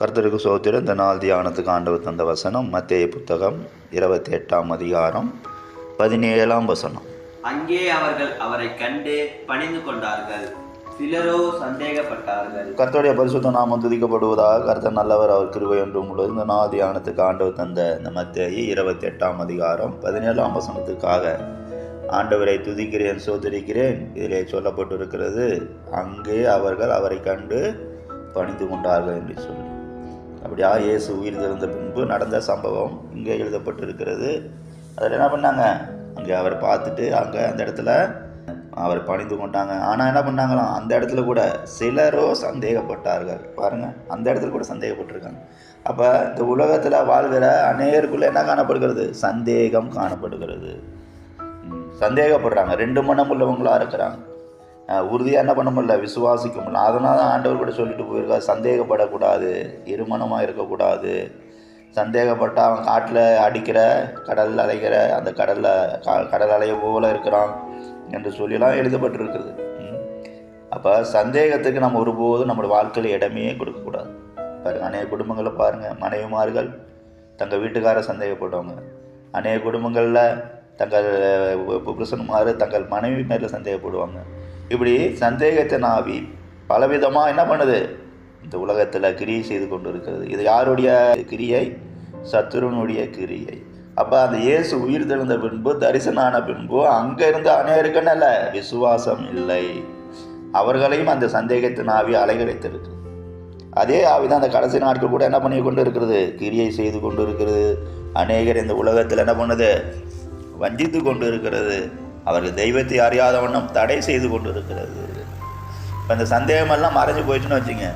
கர்த்தருக்கு சோத்திரம் இந்த நாள் தியானத்துக்கு ஆண்டவர் தந்த வசனம் மத்தேய புத்தகம் இருபத்தி எட்டாம் அதிகாரம் பதினேழாம் வசனம். அங்கே அவர்கள் அவரை கண்டு பணிந்து கொண்டார்கள். சிலரோ சந்தேகப்பட்டார்கள். கர்த்தருடைய பரிசுத்த நாமம் துதிக்கப்படுவதாக கர்த்தர் நல்லவர் அவர் கிருபை என்றும் உள்ளது இந்த நாள் தியானத்துக்கு ஆண்டவர் தந்த இந்த மத்தேயி இருபத்தி எட்டாம் அதிகாரம் பதினேழாம் வசனத்துக்காக ஆண்டவரை துதிக்கிறேன் சோதரிக்கிறேன். இதிலே சொல்லப்பட்டிருக்கிறது அங்கே அவர்கள் அவரை கண்டு பணிந்து கொண்டார்கள் என்று சொல்லி. அப்படியா இயேசு உயிர் திறந்த பின்பு நடந்த சம்பவம் இங்கே எழுதப்பட்டிருக்கிறது. அதில் என்ன பண்ணாங்க? அங்கே அவரை பார்த்துட்டு அங்கே அந்த இடத்துல அவர் பணிந்து கொண்டாங்க. ஆனால் என்ன பண்ணாங்களாம் அந்த இடத்துல கூட சிலரோ சந்தேகப்பட்டார்கள். பாருங்கள் அந்த இடத்துல கூட சந்தேகப்பட்டிருக்காங்க. அப்போ இந்த உலகத்தில் வாழ்கிற அநேயருக்குள்ளே என்ன காணப்படுகிறது? சந்தேகம் காணப்படுகிறது. சந்தேகப்படுறாங்க. ரெண்டு மனம் உள்ளவங்களாக இருக்கிறாங்க. உறுதியாக என்ன பண்ண முடியல விசுவாசிக்க முடியல அதனால தான் ஆண்டவர் கூட சொல்லிட்டு போயிருக்கா சந்தேகப்படக்கூடாது இருமணமாக இருக்கக்கூடாது. சந்தேகப்பட்டால் அவன் காட்டில் அடிக்கிற கடல் அலைகிற அந்த கடலில் கடல் அலைய போல இருக்கிறான் என்று சொல்லிலாம் எழுதப்பட்டிருக்கிறது. அப்போ சந்தேகத்துக்கு நம்ம ஒருபோதும் நம்மளோட வாழ்க்கையில் இடமே கொடுக்கக்கூடாது. பாருங்கள் அநேக குடும்பங்களை பாருங்கள் மனைவிமார்கள் தங்கள் வீட்டுக்கார சந்தேகப்படுவாங்க அநேக குடும்பங்களில் தங்கள் புருஷன்மார் தங்கள் மனைவி மேலே சந்தேகப்படுவாங்க. இப்படி சந்தேகத்தை நாவி பலவிதமாக என்ன பண்ணுது? இந்த உலகத்தில் கிரியை செய்து கொண்டு இருக்கிறது இது யாருடைய கிரியை? சத்துருனுடைய கிரியை. அப்போ அந்த இயேசு உயிர் தெழுந்த பின்பு தரிசனான பின்பு அங்கே இருந்து அநேருக்குன்னு விசுவாசம் இல்லை. அவர்களையும் அந்த சந்தேகத்தின் ஆவி அலைகளைத்திருக்கு அதே ஆவி தான் அந்த கடைசி நாட்கள் கூட என்ன பண்ணி கொண்டு இருக்கிறது கிரியை செய்து கொண்டு இருக்கிறது அநேகர் இந்த உலகத்தில் என்ன பண்ணுது? வஞ்சித்து கொண்டு இருக்கிறது அவர்கள் தெய்வத்தை அறியாத வண்ணம் தடை செய்து கொண்டு இருக்கிறது இப்போ இந்த சந்தேகமெல்லாம் மறைஞ்சு போயிடுச்சுன்னு வச்சுங்க.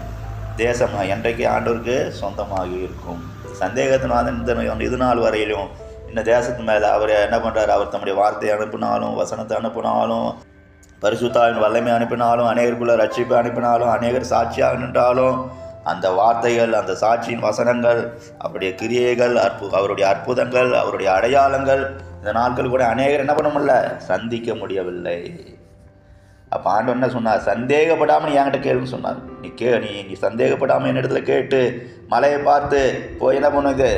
தேசம் என்றைக்கு ஆண்டோருக்கு சொந்தமாகி இருக்கும். சந்தேகத்தினால இந்த இது நாள் வரையிலும் இந்த தேசத்து மேலே அவர் என்ன பண்ணுறாரு அவர் தம்முடைய வார்த்தையை அனுப்பினாலும் வசனத்தை அனுப்பினாலும் பரிசுத்தாவின் வல்லமை அனுப்பினாலும் அநேகருக்குள்ள ரட்சிப்பை அனுப்பினாலும் அநேகர் சாட்சியாக நின்றாலும் அந்த வார்த்தைகள் அந்த சாட்சியின் வசனங்கள் அவருடைய கிரியைகள் அற்பு அவருடைய அற்புதங்கள் அவருடைய அடையாளங்கள் இந்த நாட்கள் கூட அநேகர் என்ன பண்ண முடியல சந்திக்க முடியவில்லை. அப்போ ஆண்டு என்ன சொன்னார்? சந்தேகப்படாமல் நீ என்கிட்ட கேளுன்னு சொன்னார். நீ கே நீ நீ சந்தேகப்படாமல் என் இடத்துல கேட்டு மலையை பார்த்து போய் என்ன பண்ணுது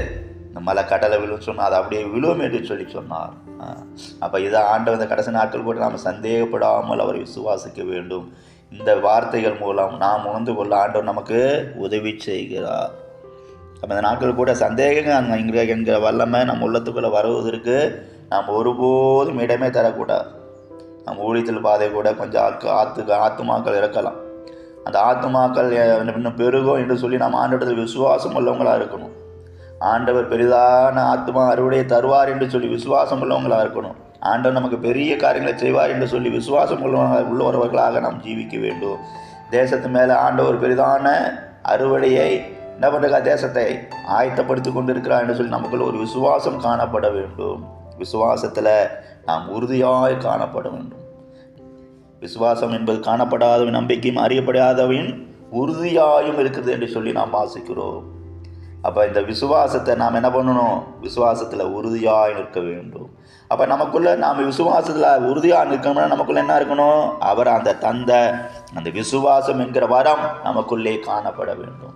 இந்த மலை கடலை விழுன்னு சொன்னார். அது அப்படியே விழுவும் என்று சொல்லி சொன்னார். அப்போ இதை ஆண்டவன் இந்த கடைசி நாட்கள் கூட நாம் சந்தேகப்படாமல் அவரை விசுவாசிக்க வேண்டும். இந்த வார்த்தைகள் மூலம் நாம் உணர்ந்து கொள்ள ஆண்டவர் நமக்கு உதவி செய்கிறார். அப்போ இந்த நாட்கள் கூட சந்தேகங்கள் இங்கே என்கிற வல்லமை நம்ம உள்ளத்துக்குள்ளே வருவதற்கு நாம் ஒருபோதும் இடமே தரக்கூடாது. நம் ஊழியத்தில் பாதை கூட கொஞ்சம் ஆக்கு ஆத்து ஆத்துமாக்கள் இறக்கலாம் அந்த ஆத்துமாக்கள் இன்னும் பெருகும் என்று சொல்லி நாம் ஆண்டவத்தில் விசுவாசம் உள்ளவங்களாக இருக்கணும். ஆண்டவர் பெரிதான ஆத்மா அறுவடையை தருவார் என்று சொல்லி விசுவாசம் உள்ளவங்களாக இருக்கணும். ஆண்டவர் நமக்கு பெரிய காரியங்களை செய்வார் என்று சொல்லி விசுவாசம் உள்ளவர்களாக நாம் ஜீவிக்க வேண்டும். தேசத்து மேலே ஆண்டவர் பெரிதான அறுவடையை என்ன பண்ணுறா தேசத்தை ஆயத்தப்படுத்தி கொண்டிருக்கிறார் என்று சொல்லி நமக்குள்ள ஒரு விசுவாசம் காணப்பட வேண்டும். விசுவாசத்தில் நாம் உறுதியாய் காணப்பட வேண்டும். விசுவாசம் என்பது காணப்படாதவன் நம்பிக்கையும் அறியப்படாதவன் உறுதியாயும் இருக்குது என்று சொல்லி நாம் வாசிக்கிறோம். அப்போ இந்த விசுவாசத்தை நாம் என்ன பண்ணணும்? விசுவாசத்தில் உறுதியாக நிற்க வேண்டும். அப்போ நமக்குள்ளே நாம் விசுவாசத்தில் உறுதியாக நிற்கணும்னா நமக்குள்ளே என்ன இருக்கணும்? அவர் அந்த தந்த அந்த விசுவாசம் என்கிற வரம் நமக்குள்ளே காணப்பட வேண்டும்.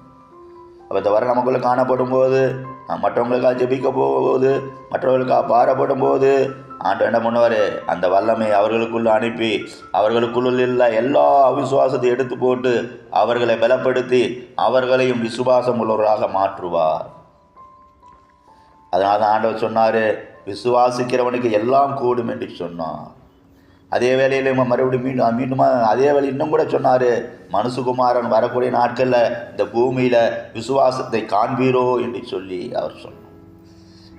அப்போ இந்த வரம் நமக்குள்ளே காணப்படும் போது மற்றவங்களுக்காக ஜெபிக்க போகும்போது மற்றவர்களுக்காக பாரப்படும் போது ஆண்டு என்ன பண்ணுவார்? அந்த வல்லமை அவர்களுக்குள்ள அனுப்பி அவர்களுக்குள்ள எல்லா அவிசுவாசத்தை எடுத்து போட்டு அவர்களை பலப்படுத்தி அவர்களையும் விசுவாசம் உள்ளவர்களாக மாற்றுவார். அதனால் தான் ஆண்டவர் சொன்னார் விசுவாசிக்கிறவனுக்கு எல்லாம் கூடும் என்று சொன்னார். அதே வேளையில் இவன் மறுபடியும் மீண்டும் மீண்டும் அதே வேலை இன்னும் கூட சொன்னார் மனுசுகுமாரன் வரக்கூடிய நாட்களில் இந்த பூமியில் விசுவாசத்தை காண்பீரோ என்று சொல்லி அவர் சொன்னார்.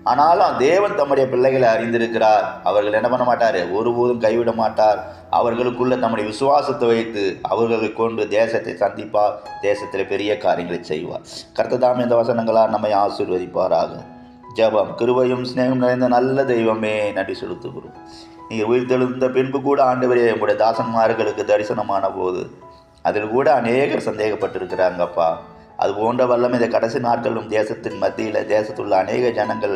ஆனாலும் தேவன் தம்முடைய பிள்ளைகளை அறிந்திருக்கிறார். அவர்கள் என்ன பண்ண மாட்டார்? ஒருபோதும் கைவிட மாட்டார். அவர்களுக்குள்ள தம்முடைய விசுவாசத்தை வைத்து அவர்களை கொண்டு தேசத்தை சந்திப்பார். தேசத்தில் பெரிய காரியங்களை செய்வார். கர்த்ததாம் இந்த வசனங்களால் நம்மை ஆசீர்வதிப்பாராக. ஜெபம் கிருபையும் சிநேகம் நிறைந்த நல்ல தெய்வமே நன்றி செலுத்துகிறோம். நீங்கள் உயிர்த்தெழுந்த பின்பு கூட ஆண்டவரே உங்களுடைய தாசன்மார்களுக்கு தரிசனமான போது அதில் கூட அநேகர் சந்தேகப்பட்டிருக்கிறாங்கப்பா. அது போன்ற வல்லம் இந்த கடைசி நாட்களும் தேசத்தின் மத்தியில் தேசத்துள்ள அநேக ஜனங்கள்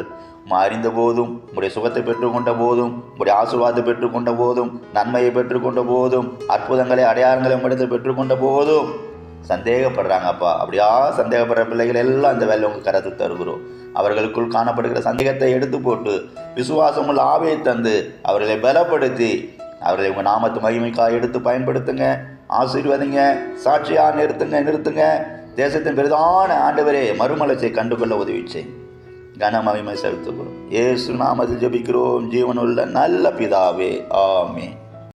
மாறிந்த அறிந்த போதும் உங்களுடைய சுகத்தை பெற்றுக்கொண்ட போதும் உங்களுடைய ஆசீர்வாதத்தை பெற்றுக்கொண்ட போதும் நன்மையை பெற்றுக்கொண்ட போதும் அற்புதங்களை அடையாளங்களை உங்களிடத்தில் பெற்றுக்கொண்ட போதும். சந்தேகப்படுறாங்கப்பா அப்படியா? சந்தேகப்படுற பிள்ளைகள் எல்லாம் அந்த வேலை உங்கள் கருத்து தருகிறோம். அவர்களுக்குள் காணப்படுகிற சந்தேகத்தை எடுத்து போட்டு விசுவாசமுள்ள ஆவியை தந்து அவர்களை பலப்படுத்தி அவர்களை உங்கள் நாமத்து மகிமைக்காக எடுத்து பயன்படுத்துங்க ஆசீர்வதிங்க சாட்சியாக நிறுத்துங்க நிறுத்துங்க. தேசத்தின் பெரிதான ஆண்டவரே மறுமலர்ச்சியை கண்டுகொள்ள உதவி செய்யுங்க கன மகிமை செலுத்துகிறோம் ஏசு நாமத்தில் ஜபிக்கிறோம். ஜீவனுள்ள நல்ல பிதாவே ஆமே